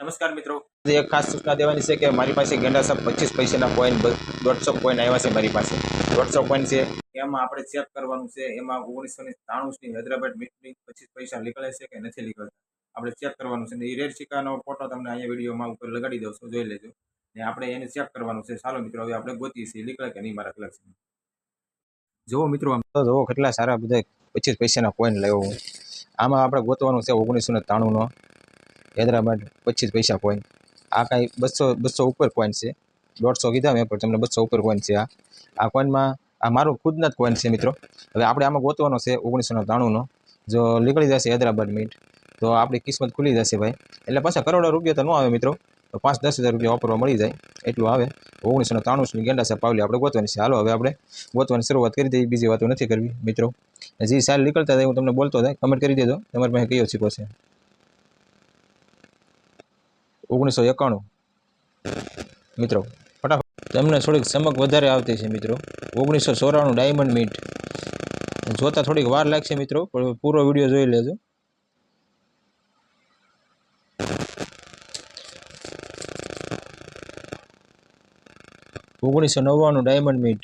નમસ્કાર મિત્રો. એક ખાસ સૂચના દેવાની છે કે મારી પાસે ગેંડા સાહેબ પચીસ પૈસાના કોઈન દોઢસો કોઈન આવ્યા છે મારી પાસે. દોઢસો કોઈન છે. એમાં આપણે ચેક કરવાનું છે. એમાં ઓગણીસો ને ત્રાણુંની હૈદરાબાદ મીટની પચીસ પૈસા નીકળે છે કે નથી નીકળતા. આપણે ચેક કરવાનું છે. ને એ રેડ સિક્કાનો ફોટો તમને અહીંયા વિડીયોમાં ઉપર લગાડી દઉં છું. જોઈ લેજો. ને આપણે એને ચેક કરવાનું છે. ચાલો મિત્રો હવે આપણે ગોતીએ છીએ. નીકળે કે નહીં મારા કલેક્શન જુઓ મિત્રો આમ. તો જુઓ કેટલા સારા બધા પચીસ પૈસાના કોઈન લેવો આમાં આપણે ગોતવાનું છે ઓગણીસો ને ત્રાણુંનો હૈદરાબાદ પચીસ પૈસા કોઈન આ કાંઈ બસો બસો ઉપર કોઈન છે. દોઢસો કીધા મેં, પણ તમને બસો ઉપર કોઈન છે આ. આ કોઈનમાં આ મારું ખુદના જ કોઈન છે મિત્રો. હવે આપણે આમાં ગોતવાનો છે ઓગણીસો ને ત્રાણુંનો જો નીકળી જશે હૈદરાબાદ મીટ તો આપણી કિસ્મત ખુલી જશે ભાઈ. એટલે પાછા કરોડો રૂપિયા તો ન આવે મિત્રો. પાંચ, દસ હજાર રૂપિયા વાપરવા મળી જાય. એટલું આવે. ઓગણીસો ને ત્રાણુંની ગેંડા સાહેબ પાવલી આપણે ગોતવાની છે. હાલો હવે આપણે ગોતવાની શરૂઆત કરી દઈએ. બીજી વાતો નથી કરવી મિત્રો. જે સારી નીકળતા થાય હું તમને બોલતો થાય કમેન્ટ કરી દેજો. તમારી પાસે કયો શીખો છે? ઓગણીસો એકાણું. મિત્રો, ફટાફટ. તમને થોડીક ચમક વધારે આવતી છે, મિત્રો. ઓગણીસો ચોરાણું ડાયમંડ મીટ. જોતા થોડીક વાર લાગશે, મિત્રો, પણ પૂરો વીડિયો જોઈ લેજો. ઓગણીસો નવ્વાણું ડાયમંડ મીટ.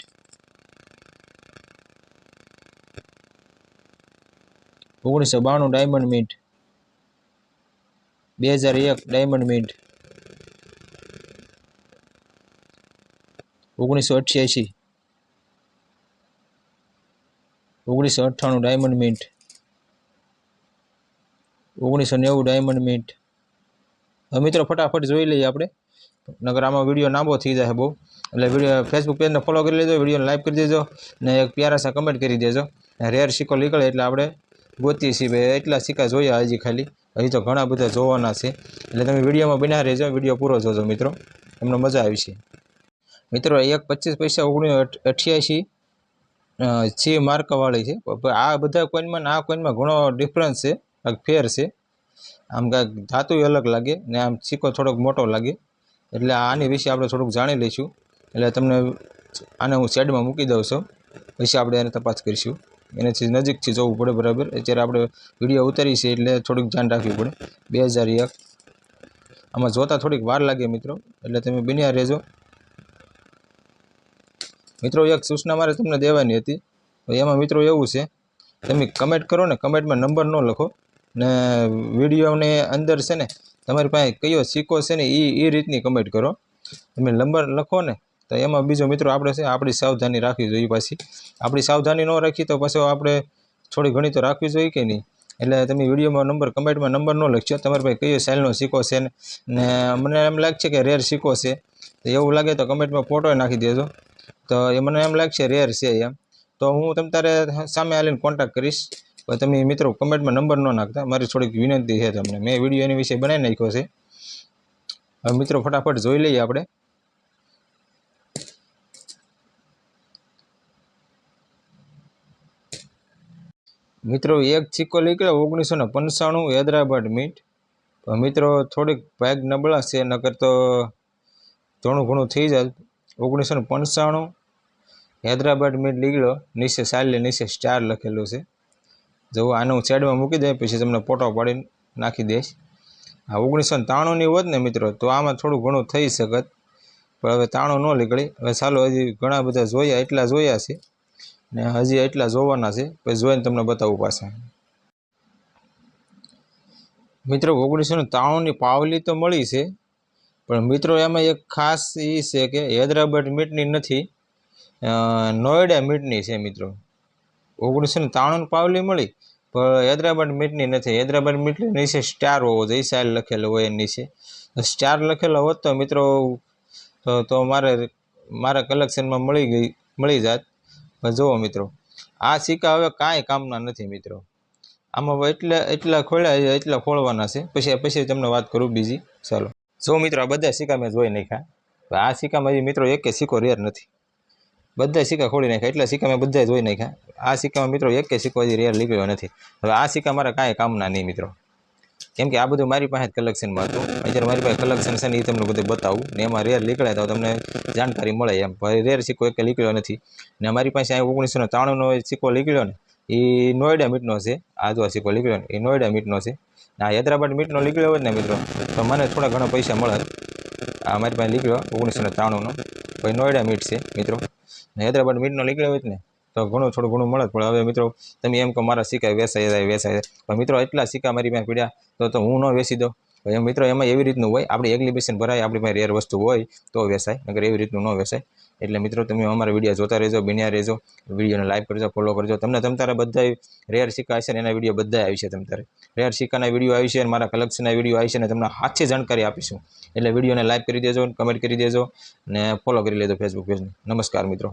ઓગણીસો બાણું ડાયમંડ મીટ. બે હજાર એક, ડાયમંડ મિન્ટ. ઓગણીસો અઠ્યાસી. ઓગણીસો અઠ્ઠાણું ડાયમંડ મિન્ટ. ઓગણીસો નેવું ડાયમંડ મિન્ટ. હવે મિત્રો ફટાફટ જોઈ લઈએ આપણે. નગર આમાં વીડિયો લાંબો થઈ જાય બહુ. એટલે વીડિયો ફેસબુક પેજને ફોલો કરી લેજો, વિડીયોને લાઈક કરી દેજો, ને એક પ્યારા સા કમેન્ટ કરી દેજો. રેર સિક્કો નીકળે એટલે આપણે ગોતીએ છીએ ભાઈ એટલા સિક્કા જોયા હજી ખાલી. હજી તો ઘણા બધા જોવાના છે. એટલે તમે વિડીયોમાં બના રહેજો, વીડિયો પૂરો જોજો મિત્રો. એમને મજા આવી છે. મિત્રો, એક પચીસ પૈસા ઓગણીસો અઠ્યાસી છે માર્કવાળી છે. આ બધા કોઈનમાં આ કોઈનમાં ઘણો ડિફરન્સ છે. ફેર છે. આમ કાંઈક ધાતુ અલગ લાગે ને આમ સિક્કો થોડોક મોટો લાગે. એટલે આની વિશે આપણે થોડુંક જાણી લઈશું. એટલે તમને આને હું શેડમાં મૂકી દઉં છું. પછી આપણે એને તપાસ કરીશું. એનાથી નજીકથી જવું પડે બરાબર. અત્યારે આપણે વીડિયો ઉતારી છે એટલે થોડુંક ધ્યાન રાખવું પડે. બે હજાર એક. આમાં જોતા થોડીક વાર લાગે મિત્રો. એટલે તમે બન્યા રહેજો. મિત્રો, એક સૂચના મારે તમને દેવાની હતી. એમાં મિત્રો એવું છે. તમે કમેન્ટ કરો ને કમેન્ટમાં નંબર ન લખો. ને વિડીયોને અંદર છે ને તમારી પાસે કયો સિક્કો છે ને એ એ રીતની કમેન્ટ કરો. તમે નંબર લખો ને તો એમાં બીજો મિત્રો આપણે આપણી સાવધાની રાખવી જોઈએ પાછી. આપણી સાવધાની ન રાખી તો પાછો આપણે થોડી ઘણી તો રાખવી જોઈએ કે નહીં? એટલે તમે વિડીયોમાં નંબર, કમેન્ટમાં નંબર ન લખશો તમારી પાસે કયો સાઇલનો સિક્કો છે ને મને એમ લાગશે કે રેર સિક્કો છે. તો એવું લાગે તો કમેન્ટમાં ફોટો નાખી દેજો. તો એ મને એમ લાગશે રેર છે એમ. તો હું તમ તારે સામે આવીને કોન્ટેક્ટ કરીશ. તમે મિત્રો કમેન્ટમાં નંબર ન નાખતા. મારી થોડીક વિનંતી છે તમને. મેં વીડિયો એની વિશે બનાવી નાખ્યો છે. હવે મિત્રો ફટાફટ જોઈ લઈએ આપણે. મિત્રો, એક સિક્કો નીકળ્યો ઓગણીસો ને પંચાણું હૈદરાબાદ મીટ. મિત્રો, થોડીક ભાગ નબળા છે, નકર તો ઘણું ઘણું થઈ જાય. ઓગણીસો ને પંચાણું હૈદરાબાદ મીટ નીકળ્યો. નીચે સાલે નીચે સ્ટાર લખેલું છે. જો આને હું સાઈડમાં મૂકી દઈ પછી તમને ફોટો પાડીને નાખી દઈશ. આ ઓગણીસો ને ત્રાણુંની હોત ને મિત્રો, તો આમાં થોડું ઘણું થઈ શકત. પણ હવે તાણું ન નીકળી. હવે ચાલો, હજી ઘણા બધા જોયા, એટલા જોયા છે. ને હજી એટલા જોવાના છે, પછી જોઈને તમને બતાવું પાછા. મિત્રો, ઓગણીસો ને ત્રાણુંની પાવલી તો મળી છે, પણ મિત્રો, એમાં એક ખાસ એ છે કે હૈદરાબાદ મીટની નથી નોયડા મીટની છે મિત્રો. ઓગણીસો ને ત્રાણુંની પાવલી મળી, પણ હૈદરાબાદ મીટની નથી. હૈદરાબાદ મીટની નીચે સ્ટાર હોવો જોઈએ સાઇલ લખેલો હોય એની નીચે. સ્ટાર લખેલો હોત તો મિત્રો, તો મારે, મારા કલેક્શનમાં મળી ગઈ, મળી જાત. પણ જુઓ મિત્રો, આ સિક્કા હવે કાંઈ કામના નથી મિત્રો. આમાં એટલે, એટલા ખોલ્યા એટલા ખોલવાના છે. પછી પછી તમને વાત કરું બીજી. ચાલો. જો મિત્રો, આ બધા સિક્કા મેં જોઈ નાખ્યા. આ સિક્કામાં મિત્રો એક સિક્કો રેર નથી. બધા સિક્કા ખોલી નાખ્યા. એટલા સિક્કા મેં બધા જોઈ નાખ્યા. આ સિક્કામાં મિત્રો એક સિક્કો હજી રેર નીકળ્યો નથી. હવે આ સિક્કા મારા કાંઈ કામના નહીં મિત્રો. કેમ કે આ બધું મારી પાસે જ કલેક્શનમાં હતું. અત્યારે મારી પાસે કલેક્શન છે ને એ તમને બધું બતાવું. ને એમાં રેર નીકળે તો તમને જાણકારી મળે એમ. રેર સિક્કો એક નીકળ્યો નથી. ને મારી પાસે અહીં ઓગણીસો ને ત્રાણુંનો સિક્કો નીકળ્યો ને એ નોઈડા મીટનો છે. આ જો આ સિક્કો નીકળ્યો ને એ નોઈડા મીટનો છે. ને આ હૈદરાબાદ મીટનો નીકળ્યો હોય ને મિત્રો, તો મને થોડા ઘણા પૈસા મળે. આ મારી પાસે નીકળ્યો ઓગણીસો ને ત્રાણુંનો ભાઈ નોઈડા મીટ છે, મિત્રો. હૈદરાબાદ મીટનો નીકળ્યો હોય ને તો ઘણું થોડું ઘણું મળે પણ હવે મિત્રો, તમે એમ કહો મારા સિક્કા વેસાઈ જાય વેસાઈ જાય. પણ મિત્રો, એટલા સિક્કા મારી પાસે પીડ્યા, તો હું ન વેસી દઉં. એમ મિત્રો, એમાં એવી રીતનું હોય, આપણે એક્લિબિશન ભરાય, આપણી પાસે રેર વસ્તુ હોય, તો વેસાય. નગર એવી રીતનું ન વેસાય. એટલે મિત્રો, તમે અમારા વીડિયો જોતા રહેજો, બન્યા રહેજો. વિડીયોને લાઈક કરજો ફોલો કરજો. તમને તમ તારા બધા રેર સિક્કા હશે ને એના વીડિયો બધા આવી છે તમ તારે રેર સિક્કાના વીડિયો આવી છે અને મારા કલેક્શનના વીડિયો આવી છે અને તમને સાચી જાણકારી આપીશું. એટલે વિડીયોને લાઈક કરી દેજો કમેન્ટ કરી દેજો અને ફોલો કરી લેજો ફેસબુક પેજને નમસ્કાર મિત્રો.